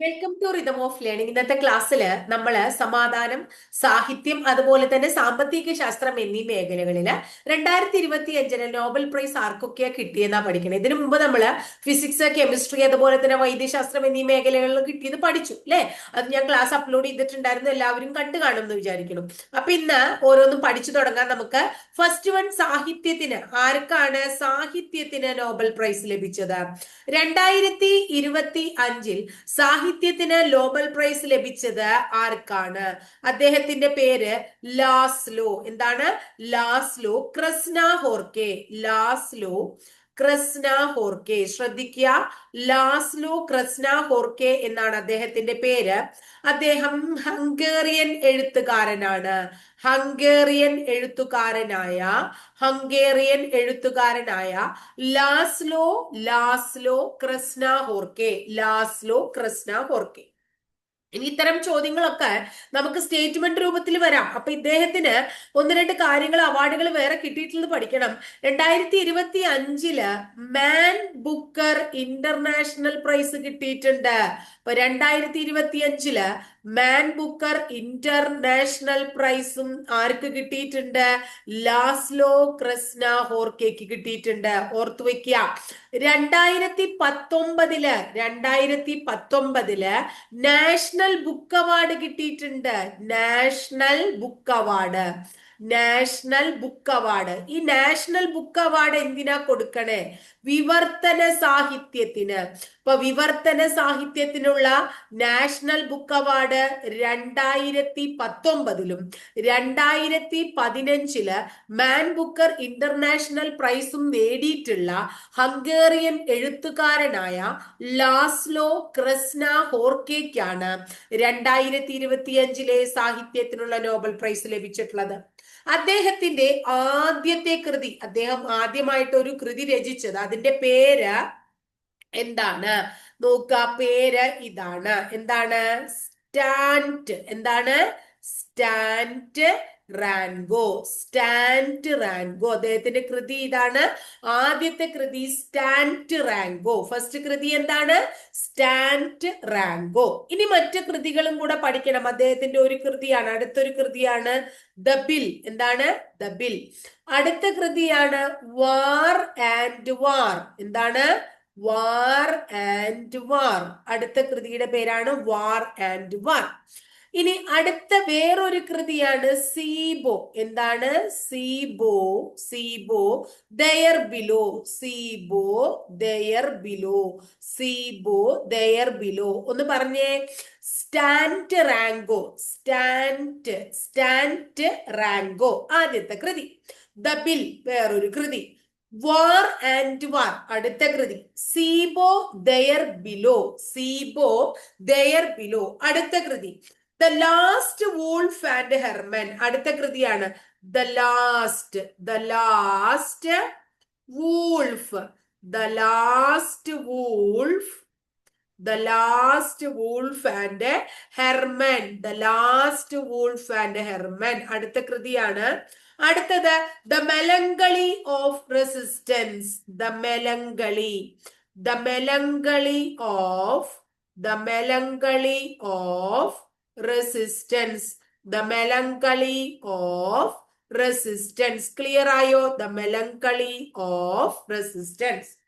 Welcome to rhythm of learning ഇന്നത്തെ ക്ലാസ്സിൽ നമ്മൾ സമാധാനം സാഹിത്യം അതുപോലെ തന്നെ സാമ്പത്തിക ശാസ്ത്രം എന്നീ മേഖലകളിൽ രണ്ടായിരത്തി ഇരുപത്തി അഞ്ചിന് നോബൽ പ്രൈസ് ആർക്കൊക്കെയാ കിട്ടിയെന്നാ പഠിക്കണം. ഇതിനു മുമ്പ് നമ്മൾ ഫിസിക്സ് കെമിസ്ട്രി അതുപോലെ തന്നെ വൈദ്യശാസ്ത്രം എന്നീ മേഖലകളിൽ കിട്ടിയത് പഠിച്ചു അല്ലേ അത് ഞാൻ ക്ലാസ് അപ്ലോഡ് ചെയ്തിട്ടുണ്ടായിരുന്നു എല്ലാവരും കണ്ടു കാണും എന്ന് വിചാരിക്കണം അപ്പൊ ഇന്ന് ഓരോന്നും പഠിച്ചു തുടങ്ങാൻ നമുക്ക് ഫസ്റ്റ് വൺ സാഹിത്യത്തിന് ആർക്കാണ് സാഹിത്യത്തിന് നോബൽ പ്രൈസ് ലഭിച്ചത്? രണ്ടായിരത്തി ഇരുപത്തി അഞ്ചിൽ സാഹിത്യത്തിന് നോബൽ പ്രൈസ് ലഭിച്ചത് ആർക്കാണ്? അദ്ദേഹത്തിന്റെ പേര് ലാസ്ലോ. എന്താണ്? Laszlo Krasznahorkai. Laszlo Krasznahorkai. ശ്രദ്ധിക്കുക. ലാസ്ലോ ക്രസ്ന ഹോർക്കെ എന്നാണ് അദ്ദേഹത്തിന്റെ പേര്. അദ്ദേഹം ഹംഗേറിയൻ എഴുത്തുകാരനാണ്. ഹംഗേറിയൻ എഴുത്തുകാരനായ ഹംഗേറിയൻ എഴുത്തുകാരനായ Laszlo Laszlo Krasznahorkai. Laszlo Krasznahorkai. ഇനി ഇത്തരം ചോദ്യങ്ങളൊക്കെ നമുക്ക് സ്റ്റേറ്റ്മെന്റ് രൂപത്തിൽ വരാം. അപ്പൊ ഇദ്ദേഹത്തിന് ഒന്ന് രണ്ട് കാര്യങ്ങൾ അവാർഡുകൾ വേറെ കിട്ടിയിട്ടുള്ളത് പഠിക്കണം. രണ്ടായിരത്തി ഇരുപത്തി അഞ്ചിൽ മാൻ ബുക്കർ ഇന്റർനാഷണൽ പ്രൈസ് കിട്ടിയിട്ടുണ്ട്. അപ്പൊ രണ്ടായിരത്തി ഇരുപത്തി അഞ്ചിൽ മാൻ ബുക്കർ ഇന്റർനാഷണൽ പ്രൈസും ആർക്ക് കിട്ടിയിട്ടുണ്ട്? ലാസ്ലോ ക്രസ്ന ഹോർക്കേക്ക് കിട്ടിയിട്ടുണ്ട്. ഓർത്തു വെക്കുക രണ്ടായിരത്തി പത്തൊമ്പതിൽ രണ്ടായിരത്തി പത്തൊമ്പതിൽ നാഷണൽ ബുക്ക് അവാർഡ് കിട്ടിയിട്ടുണ്ട്. National book award. National book award. ഈ നാഷണൽ ബുക്ക് അവാർഡ് എന്തിനാ കൊടുക്കണേ? വിവർത്തന സാഹിത്യത്തിന്. ഇപ്പൊ വിവർത്തന സാഹിത്യത്തിനുള്ള നാഷണൽ ബുക്ക് അവാർഡ് രണ്ടായിരത്തി പത്തൊമ്പതിലും രണ്ടായിരത്തി പതിനഞ്ചിൽ മാൻ ബുക്കർ ഇന്റർനാഷണൽ പ്രൈസും നേടിയിട്ടുള്ള ഹംഗേറിയൻ എഴുത്തുകാരനായ ലാസ്ലോ ക്രസ്ന ഹോർക്കേക്കാണ് രണ്ടായിരത്തി ഇരുപത്തിയഞ്ചിലെ സാഹിത്യത്തിനുള്ള നോബൽ പ്രൈസ് ലഭിച്ചിട്ടുള്ളത്. അദ്ദേഹത്തിന്റെ ആദ്യത്തെ കൃതി അദ്ദേഹം ആദ്യമായിട്ട് ഒരു കൃതി രചിച്ചത്. അതിന്റെ പേര് എന്താണ്? നോക്കുക പേര് ഇതാണ്. എന്താണ്? സ്റ്റാന്റ് എന്താണ്? സ്റ്റാൻഡ് റാൻഗോ സ്റ്റാന്റ് റാൻഗോ അദ്ദേഹത്തിന്റെ കൃതി ഇതാണ്. ആദ്യത്തെ കൃതി സ്റ്റാന്റ് റാൻഗോ ഫസ്റ്റ് കൃതി എന്താണ്? സ്റ്റാന്റ് റാൻഗോ ഇനി മറ്റു കൃതികളും കൂടെ പഠിക്കണം. അദ്ദേഹത്തിന്റെ ഒരു കൃതിയാണ്. അടുത്തൊരു കൃതിയാണ് ദ ബിൽ എന്താണ്? ദ ബിൽ അടുത്ത കൃതിയാണ് വാർ ആൻഡ് വാർ എന്താണ്? വാർ ആൻഡ് വാർ അടുത്ത കൃതിയുടെ പേരാണ് വാർ ആൻഡ് വാർ ഇനി അടുത്ത വേറൊരു കൃതിയാണ് സീബോ. എന്താണ്? Seiobo Seiobo there below Seiobo there below Seiobo there below. ഒന്ന് പറഞ്ഞേ. Satantango stand Satantango. ആദ്യത്തെ കൃതി. ദ ബിൽ വേറൊരു കൃതി. വാർ ആൻഡ് വാർ അടുത്ത കൃതി. Seiobo there below Seiobo there below. അടുത്ത കൃതി. The last wolf and Herman അടുത്ത കൃതിയാണ്. The last the last wolf the last wolf the last wolf and Herman the last wolf and Herman അടുത്ത കൃതിയാണ്. അടുത്തത് the melancholy of resistance the melancholy the melancholy of the melancholy of resistance the melancholy of resistance clear ആയോ? The melancholy of resistance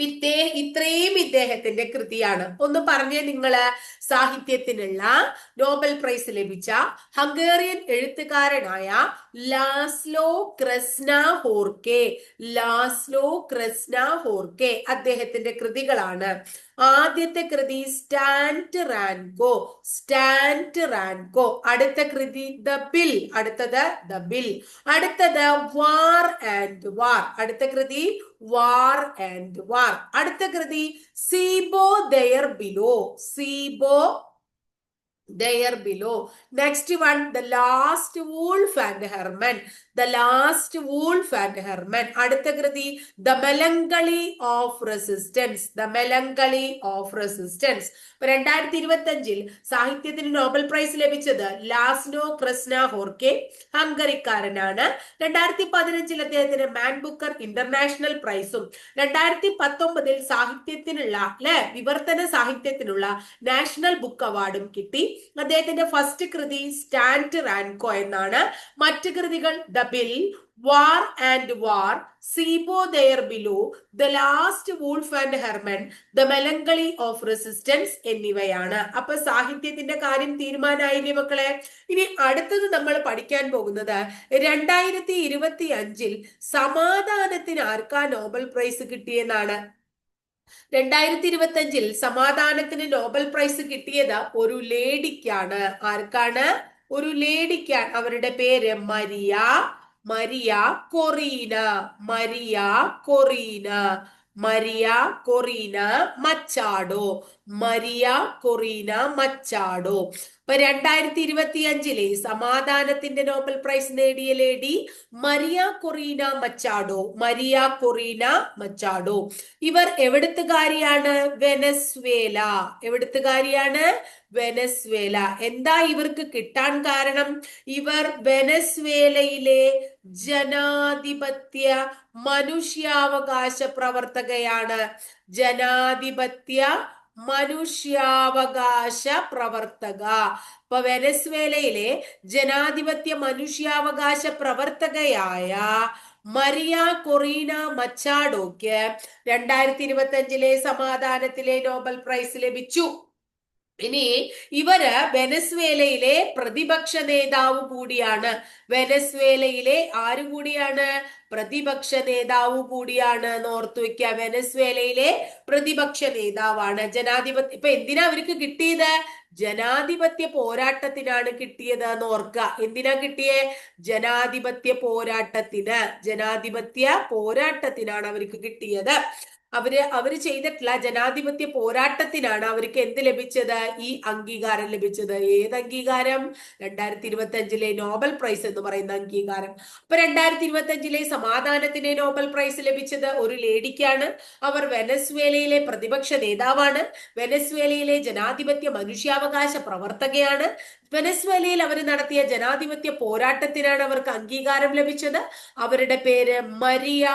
ഇത്രയും ഇദ്ദേഹത്തിന്റെ കൃതിയാണ്. ഒന്ന് പറഞ്ഞേ നിങ്ങൾ. സാഹിത്യത്തിനുള്ള നോബൽ പ്രൈസ് ലഭിച്ച ഹംഗേറിയൻ എഴുത്തുകാരനായ Laszlo Krasznahorkai Laszlo Krasznahorkai അദ്ദേഹത്തിന്റെ കൃതികളാണ്. ആദ്യത്തെ കൃതി സ്റ്റാൻഡ് റാൻകോ സ്റ്റാൻഡ് റാൻകോ. അടുത്ത കൃതി ദ ബിൽ അടുത്തത് ദ ബിൽ. അടുത്തത് വാർ ആൻഡ് വാർ. അടുത്ത കൃതി വാർ ആൻഡ് വാർ. അടുത്ത കൃതി Seiobo there below Seiobo there below. Next one, the last wolf and herman. The last wolf and Herman അടുത്ത കൃതി the melancholy of resistance the melancholy of resistance രണ്ടായിരത്തി ഇരുപത്തി അഞ്ചിൽ സാഹിത്യത്തിന് Nobel prize ലഭിച്ചത് ലാസ്നോ ക്രിസ്ന ഹോർക്കെ ഹംഗറിക്കാരനാണ്. രണ്ടായിരത്തി പതിനഞ്ചിൽ അദ്ദേഹത്തിന് മാൻ ബുക്കർ ഇന്റർനാഷണൽ പ്രൈസും രണ്ടായിരത്തി പത്തൊമ്പതിൽ സാഹിത്യത്തിനുള്ള അല്ലെ വിവർത്തന സാഹിത്യത്തിനുള്ള നാഷണൽ ബുക്ക് അവാർഡും കിട്ടി. അദ്ദേഹത്തിന്റെ ഫസ്റ്റ് കൃതി സ്റ്റാൻഡ് റാൻകോ എന്നാണ്. മറ്റ് കൃതികൾ the bill war and war Seiobo there below the last wolf and Herman the melancholy of resistance എന്നിവയാണ്. അപ്പൊ സാഹിത്യത്തിന്റെ കാര്യം തീരുമാനമായില്ലേ മക്കളെ? ഇനി അടുത്തത് നമ്മൾ പഠിക്കാൻ പോകുന്നത് രണ്ടായിരത്തി ഇരുപത്തി അഞ്ചിൽ സമാധാനത്തിന് ആർക്കാ നോബൽ പ്രൈസ് കിട്ടിയെന്നാണ്. രണ്ടായിരത്തി ഇരുപത്തി അഞ്ചിൽ സമാധാനത്തിന് നോബൽ പ്രൈസ് കിട്ടിയത് ഒരു ലേഡിക്കാണ്. ആർക്കാണ്? ഒരു ലേഡിക്കാണ്. അവരുടെ പേര് Maria. Maria Corina Maria Corina Maria Corina Machado Maria Corina Machado ഇപ്പൊ രണ്ടായിരത്തി ഇരുപത്തി അഞ്ചിലെ സമാധാനത്തിന്റെ നോബൽ പ്രൈസ് നേടിയ lady Maria Corina Machado Maria Corina Machado ഇവർ എവിടുത്തുകാരിയാണ്? വെനസ്വേല. എവിടുത്തുകാരിയാണ്? വെനസ്വേല. എന്താ ഇവർക്ക് കിട്ടാൻ കാരണം? ഇവർ വെനസ്വേലയിലെ ജനാധിപത്യ മനുഷ്യാവകാശ പ്രവർത്തകയാണ്. ജനാധിപത്യ മനുഷ്യാവകാശ പ്രവർത്തക. ഇപ്പൊ വെനസ്വേലയിലെ ജനാധിപത്യ മനുഷ്യാവകാശ പ്രവർത്തകയായ മരിയ കൊറീന മച്ചാഡോക്ക് രണ്ടായിരത്തി ഇരുപത്തി അഞ്ചിലെ സമാധാനത്തിലെ നോബൽ പ്രൈസ് ലഭിച്ചു. ഇനി ഇവർ വെനസ്വേലയിലെ പ്രതിപക്ഷ നേതാവ് കൂടിയാണ്. വെനസ്വേലയിലെ ആര് കൂടിയാണ്? പ്രതിപക്ഷ നേതാവ് കൂടിയാണ് ഓർത്തു വെക്കുക. വെനസ്വേലയിലെ പ്രതിപക്ഷ നേതാവാണ്. ജനാധിപത്യ ഇപ്പൊ എന്തിനാ അവർക്ക് കിട്ടിയത്? ജനാധിപത്യ പോരാട്ടത്തിനാണ് കിട്ടിയത് എന്ന് ഓർക്കുക. എന്തിനാ കിട്ടിയേ? ജനാധിപത്യ പോരാട്ടത്തിന്. ജനാധിപത്യ പോരാട്ടത്തിനാണ് അവർക്ക് കിട്ടിയത്. അവർ അവർ ചെയ്തിട്ടുള്ള ജനാധിപത്യ പോരാട്ടത്തിനാണ് അവർക്ക് എന്ത് ലഭിച്ചത്? ഈ അംഗീകാരം ലഭിച്ചത്. ഏത് അംഗീകാരം? രണ്ടായിരത്തി ഇരുപത്തി അഞ്ചിലെ നോബൽ പ്രൈസ് എന്ന് പറയുന്ന അംഗീകാരം. അപ്പൊ രണ്ടായിരത്തി ഇരുപത്തി അഞ്ചിലെ സമാധാനത്തിന് നോബൽ പ്രൈസ് ലഭിച്ചത് ഒരു ലേഡിക്കാണ്. അവർ വെനസ്വേലയിലെ പ്രതിപക്ഷ നേതാവാണ്. വെനസ്വേലയിലെ ജനാധിപത്യ മനുഷ്യാവകാശ പ്രവർത്തകയാണ്. വെനസ്വേലയിൽ അവർ നടത്തിയ ജനാധിപത്യ പോരാട്ടത്തിനാണ് അവർക്ക് അംഗീകാരം ലഭിച്ചത്. അവരുടെ പേര് Maria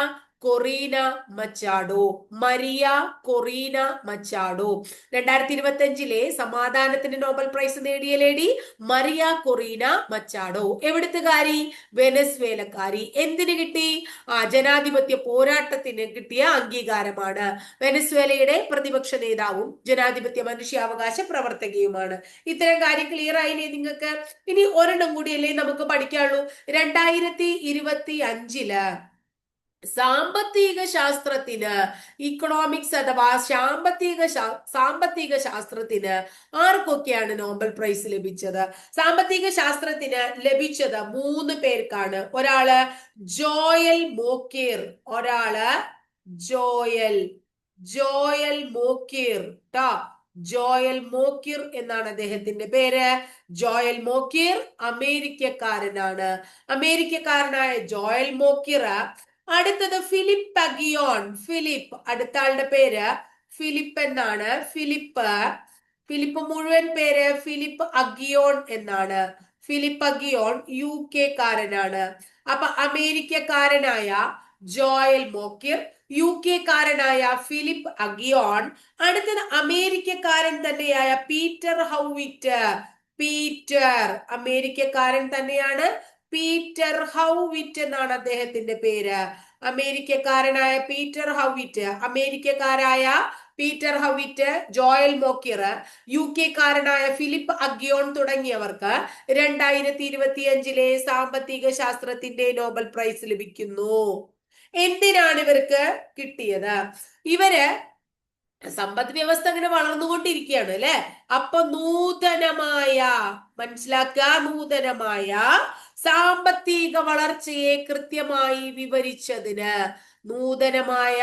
Corina Machado Maria Corina Machado രണ്ടായിരത്തി ഇരുപത്തി അഞ്ചിലെ സമാധാനത്തിന്റെ നോബൽ പ്രൈസ് നേടിയ ലേഡി മരിയ കൊറീന മച്ചാഡോ എവിടുത്തുകാരി? വെനസ്വേലക്കാരി. എന്തിന് കിട്ടി? ആ ജനാധിപത്യ പോരാട്ടത്തിന് കിട്ടിയ അംഗീകാരമാണ്. വെനസ്വേലയുടെ പ്രതിപക്ഷ നേതാവും ജനാധിപത്യ മനുഷ്യാവകാശ പ്രവർത്തകയുമാണ്. ഇത്തരം കാര്യം ക്ലിയർ ആയില്ലേ നിങ്ങൾക്ക്? ഇനി ഒരെണ്ണം കൂടിയല്ലേ നമുക്ക് പഠിക്കാനുള്ളൂ. രണ്ടായിരത്തി ഇരുപത്തി അഞ്ചിൽ സാമ്പത്തിക ശാസ്ത്രത്തിന് ഇക്കണോമിക്സ് അഥവാ സാമ്പത്തിക സാമ്പത്തിക ശാസ്ത്രത്തിന് ആർക്കൊക്കെയാണ് നോബൽ പ്രൈസ് ലഭിച്ചത്? സാമ്പത്തിക ശാസ്ത്രത്തിന് ലഭിച്ചത് മൂന്ന് പേർക്കാണ്. ഒരാൾ ജോയൽ മോക്കീർ ഒരാൾ ജോയൽ ജോയൽ മോക്കീർ ടോ ജോയൽ മോക്കിർ എന്നാണ് അദ്ദേഹത്തിന്റെ പേര്. ജോയൽ മോക്കിർ അമേരിക്കക്കാരനാണ്. അമേരിക്കക്കാരനായ ജോയൽ മോക്കിർ അടുത്തത് ഫിലിപ്പ് അഗിയോൺ ഫിലിപ്പ് അടുത്ത ആളുടെ പേര് ഫിലിപ്പ് എന്നാണ്. ഫിലിപ്പ് ഫിലിപ്പ് മുഴുവൻ പേര് ഫിലിപ്പ് അഗിയോൺ എന്നാണ്. ഫിലിപ്പ് അഗിയോൺ യു കെ കാരനാണ്. അപ്പൊ അമേരിക്കക്കാരനായ ജോയൽ മോക്കിർ യു കെ കാരനായ ഫിലിപ്പ് അഗിയോൺ. അടുത്തത് അമേരിക്കക്കാരൻ തന്നെയായ പീറ്റർ ഹൗവിറ്റ്. പീറ്റർ അമേരിക്കക്കാരൻ തന്നെയാണ്. പീറ്റർ ഹൗവിറ്റ് എന്നാണ് അദ്ദേഹത്തിന്റെ പേര്. അമേരിക്കക്കാരനായ Peter Howitt അമേരിക്കക്കാരായ Peter Howitt Joel Mokyr U K കാരനായ ഫിലിപ്പ് അഗ്യോൺ തുടങ്ങിയവർക്ക് രണ്ടായിരത്തി ഇരുപത്തിയഞ്ചിലെ സാമ്പത്തിക ശാസ്ത്രത്തിന്റെ നോബൽ പ്രൈസ് ലഭിക്കുന്നു. എന്തിനാണ് ഇവർക്ക് കിട്ടിയത്? ഇവർ സമ്പദ് വ്യവസ്ഥ അങ്ങനെ വളർന്നുകൊണ്ടിരിക്കുകയാണ് അല്ലെ? അപ്പൊ നൂതനമായ മനസ്സിലാക്കുക നൂതനമായ സാമ്പത്തിക വളർച്ചയെ കൃത്യമായി വിവരിച്ചതിന് നൂതനമായ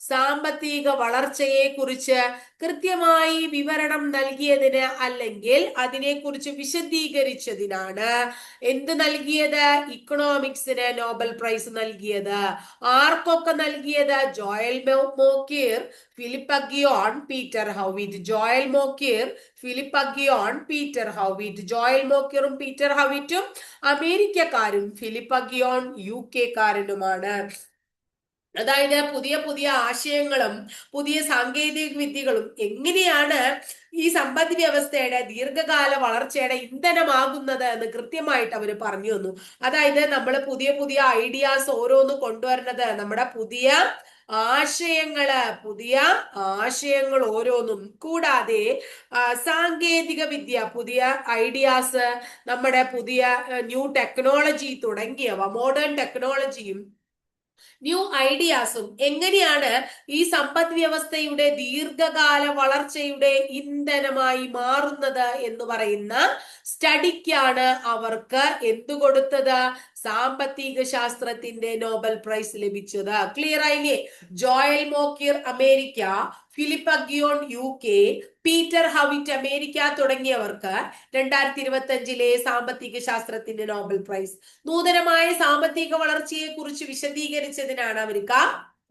സാമ്പത്തിക വളർച്ചയെ കുറിച്ച് കൃത്യമായി വിവരണം നൽകിയതിന് അല്ലെങ്കിൽ അതിനെക്കുറിച്ച് വിശദീകരിച്ചതിനാണ് എന്ത് നൽകിയത്? ഇക്കണോമിക്സിന് നോബൽ പ്രൈസ് നൽകിയത്. ആർക്കൊക്കെ നൽകിയത്? Joel Mokyr Philippe Aghion Peter Howitt. Joel Mokyr Philippe Aghion Peter Howitt. Joel മോക്കിയറും Peter ഹൗവിറ്റും അമേരിക്കക്കാരും ഫിലിപ്പ് അഗിയോൺ യു കെക്കാരനുമാണ് അതായത് പുതിയ പുതിയ ആശയങ്ങളും പുതിയ സാങ്കേതിക വിദ്യകളും എങ്ങനെയാണ് ഈ സമ്പദ് വ്യവസ്ഥയുടെ ദീർഘകാല വളർച്ചയുടെ ഇന്ധനമാകുന്നത് എന്ന് കൃത്യമായിട്ട് അവർ പറഞ്ഞു തന്നു. അതായത് നമ്മൾ പുതിയ പുതിയ ഐഡിയാസ് ഓരോന്ന് കൊണ്ടുവരുന്നത് നമ്മുടെ പുതിയ ആശയങ്ങൾ പുതിയ ആശയങ്ങൾ ഓരോന്നും. കൂടാതെ സാങ്കേതിക വിദ്യ പുതിയ ഐഡിയാസ് നമ്മുടെ പുതിയ ന്യൂ ടെക്നോളജി തുടങ്ങിയവ മോഡേൺ ടെക്നോളജിയും ന്യൂ ഐഡിയാസും എങ്ങനെയാണ് ഈ സമ്പദ് വ്യവസ്ഥയുടെ ദീർഘകാല വളർച്ചയുടെ ഇന്ധനമായി മാറുന്നത് എന്ന് പറയുന്ന സ്റ്റഡിക്കാണ് അവർക്ക് എന്തു കൊടുത്തത്? സാമ്പത്തിക ശാസ്ത്രത്തിന്റെ നോബൽ പ്രൈസ് ലഭിച്ചത്. ക്ലിയർ ആയില്ലേ? Joel Mokyr America. Philippe Aghion U K Peter Howitt America തുടങ്ങിയവർക്ക് രണ്ടായിരത്തി ഇരുപത്തി അഞ്ചിലെ സാമ്പത്തിക ശാസ്ത്രത്തിന്റെ നോബൽ പ്രൈസ്. നൂതനമായ സാമ്പത്തിക വളർച്ചയെ കുറിച്ച് വിശദീകരിച്ചതിനാണ് അവർക്ക്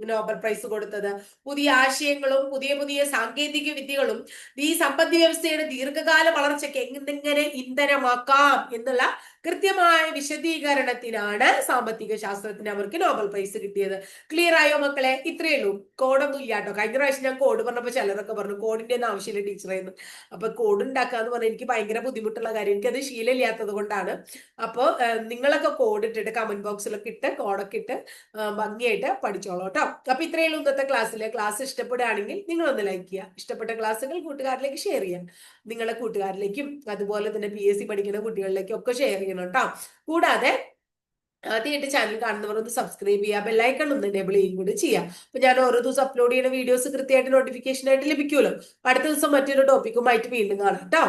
നോബൽ പ്രൈസ് കൊടുത്തത്. പുതിയ ആശയങ്ങളും പുതിയ പുതിയ സാങ്കേതിക വിദ്യകളും ഈ സമ്പദ് വ്യവസ്ഥയുടെ ദീർഘകാല വളർച്ചയ്ക്ക് എങ്ങനെ ഇന്ധനമാക്കാം എന്നുള്ള കൃത്യമായ വിശദീകരണത്തിനാണ് സാമ്പത്തിക ശാസ്ത്രത്തിന് അവർക്ക് നോബൽ പ്രൈസ് കിട്ടിയത്. ക്ലിയർ ആയോ മക്കളെ? ഇത്രയേ ഉള്ളൂ. കോഡൊന്നും ഇല്ല കേട്ടോ. കഴിഞ്ഞ പ്രാവശ്യം ഞാൻ കോഡ് പറഞ്ഞപ്പോൾ ചിലരൊക്കെ പറഞ്ഞു കോഡിന്റെ ഒന്നും ആവശ്യമില്ല ടീച്ചറേന്ന് അപ്പൊ കോഡ് ഉണ്ടാക്കുക എന്ന് പറഞ്ഞാൽ എനിക്ക് ഭയങ്കര ബുദ്ധിമുട്ടുള്ള കാര്യം. എനിക്കത് ശീലമില്ലാത്തത് കൊണ്ടാണ്. അപ്പോൾ നിങ്ങളൊക്കെ കോഡ് ഇട്ടിട്ട് കമന്റ് ബോക്സിലൊക്കെ ഇട്ട് കോഡൊക്കെ ഇട്ട് ഭംഗിയായിട്ട് പഠിച്ചോളൂ കേട്ടോ. അപ്പൊ ഇത്രയേ ഉള്ളൂ ഇന്നത്തെ ക്ലാസ്സിൽ ക്ലാസ് ഇഷ്ടപ്പെടുകയാണെങ്കിൽ നിങ്ങൾ ഒന്ന് ലൈക്ക് ചെയ്യുക. ഇഷ്ടപ്പെട്ട ക്ലാസ്സുകൾ കൂട്ടുകാരിലേക്ക് ഷെയർ ചെയ്യാം നിങ്ങളെ കൂട്ടുകാരിലേക്കും അതുപോലെ തന്നെ പി എസ് സി പഠിക്കുന്ന കുട്ടികളിലേക്കും ഒക്കെ ഷെയർ ചെയ്യണം കേട്ടോ. കൂടാതെ ആദ്യമായിട്ട് ചാനൽ കാണുന്നവർ ഒന്ന് സബ്സ്ക്രൈബ് ചെയ്യുക. ബെല്ലൈക്കൺ ഒന്ന് എനേബിൾ ചെയ്യും കൂടി ചെയ്യാം അപ്പൊ ഞാൻ ഓരോ ദിവസം അപ്ലോഡ് ചെയ്യുന്ന വീഡിയോസ് കൃത്യമായിട്ട് നോട്ടിഫിക്കേഷൻ ആയിട്ട് ലഭിക്കുമല്ലോ. അടുത്ത ദിവസം മറ്റൊരു ടോപ്പിക്കുമായിട്ട് വീണ്ടും കാണാം കേട്ടോ.